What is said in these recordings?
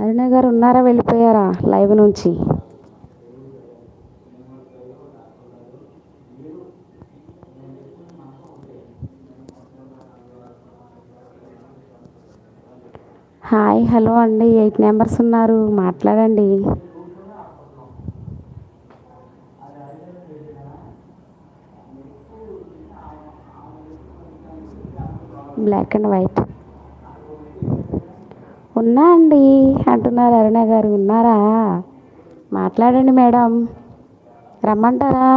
అరుణ గారు ఉన్నారా వెళ్ళిపోయారా లైవ్ నుంచి? హాయ్ హలో అండి. ఎయిట్ మెంబర్స్ ఉన్నారు. మాట్లాడండి. Black and white. ఉన్నా అండి. అంటున్నారు అరుణ గారు. ఉన్నారా? మాట్లాడండి మేడం. రమ్మంటారా?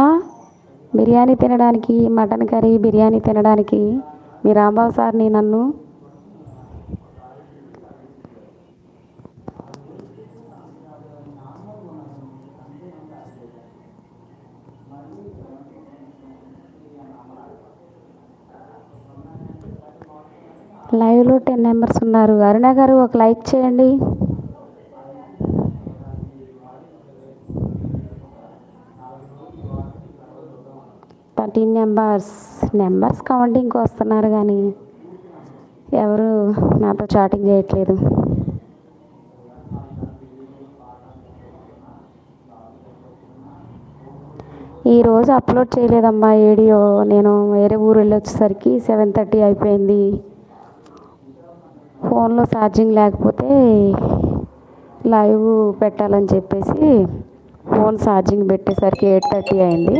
బిర్యానీ తినడానికి మటన్ కర్రీ బిర్యానీ తినడానికి మీ రాంబాబు సార్ని నన్ను లైవ్లో టెన్ మెంబర్స్ ఉన్నారు. అరుణ గారు ఒక లైక్ చేయండి. థర్టీన్ నెంబర్స్ నెంబర్స్ కౌంటింగ్కి వస్తున్నారు కానీ ఎవరు నాతో చాటింగ్ చేయట్లేదు. ఈరోజు అప్లోడ్ చేయలేదమ్మా వీడియో నేను వేరే ఊరు వెళ్ళి వచ్చేసరికి సెవెన్ థర్టీ అయిపోయింది. ఫోన్లో ఛార్జింగ్ లేకపోతే లైవ్ పెట్టాలని చెప్పేసి ఫోన్ ఛార్జింగ్ పెట్టేసరికి ఎయిట్ థర్టీ అయింది.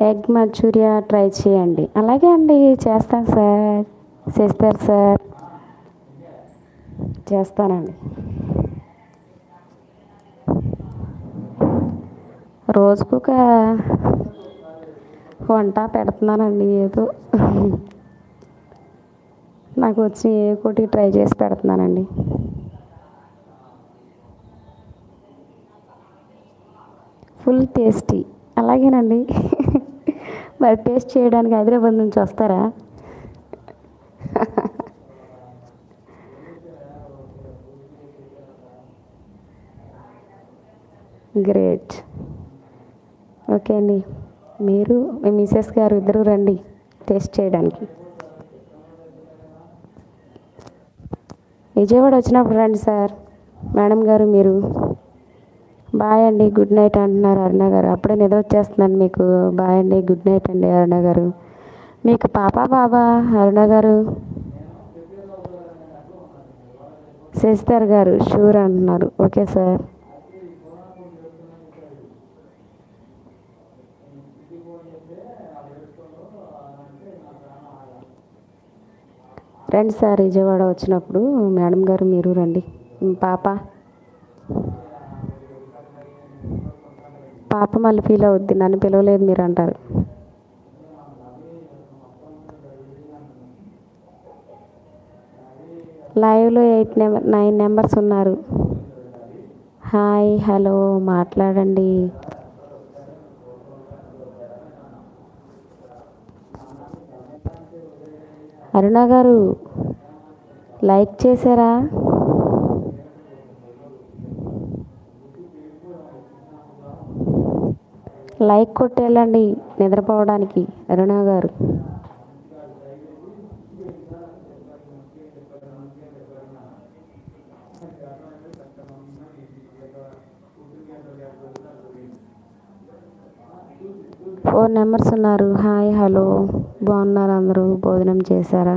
ఎగ్ మంచూరియా ట్రై చేయండి. అలాగే అండి చేస్తాను సార్. చేస్తారు సార్. చేస్తానండి. రోజుకు ఒక వంట పెడుతున్నానండి ఏదో. నాకు వచ్చి ఏ ఒకటి ట్రై చేసి పెడుతున్నానండి. Full tasty. అలాగేనండి. మరి టేస్ట్ చేయడానికి హైదరాబాద్ నుంచి వస్తారా? గ్రేట్ ఓకే అండి. మీరు మీ మిసెస్ గారు ఇద్దరు రండి. టేస్ట్ చేయడానికి. విజయవాడ వచ్చినప్పుడు రండి సార్. మేడం గారు మీరు. బాయ్ అండి. గుడ్ నైట్ అంటున్నారు అరుణ గారు. అప్పుడే నిద్ర వచ్చేస్తున్నాను మీకు. బాయ్ అండి. గుడ్ నైట్ అండి అరుణ గారు. మీకు పాప బాబా అరుణ గారు. శశిధర్ గారు షూర్ అంటున్నారు. ఓకే సార్ రండి సార్ విజయవాడ వచ్చినప్పుడు మేడం గారు మీరు రండి. పాప. పాప మళ్ళీ ఫీల్ అవుద్ది. నన్ను పిలవలేదు మీరు అంటారు. లైవ్లో ఎయిట్ నెంబర్ నైన్ నెంబర్స్ ఉన్నారు. హాయ్ హలో మాట్లాడండి. అరుణ గారు లైక్ చేశారా? లైక్ కొట్టేళ్ళండి నిద్రపోవడానికి. అరుణ గారు. ఫోర్ నెంబర్స్ ఉన్నారు. Hi hello. బాగున్నారు అందరూ? భోజనం చేశారా?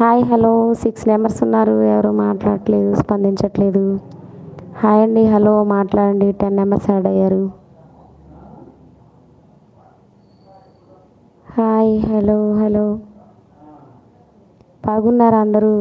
Hi hello. సిక్స్ నెంబర్స్ ఉన్నారు. ఎవరు మాట్లాడట్లేదు స్పందించట్లేదు. హాయ్ అండి హలో. మాట్లాడండి. టెన్ నెంబర్స్ యాడ్ అయ్యారు. Hi hello hello. బాగున్నారా అందరూ?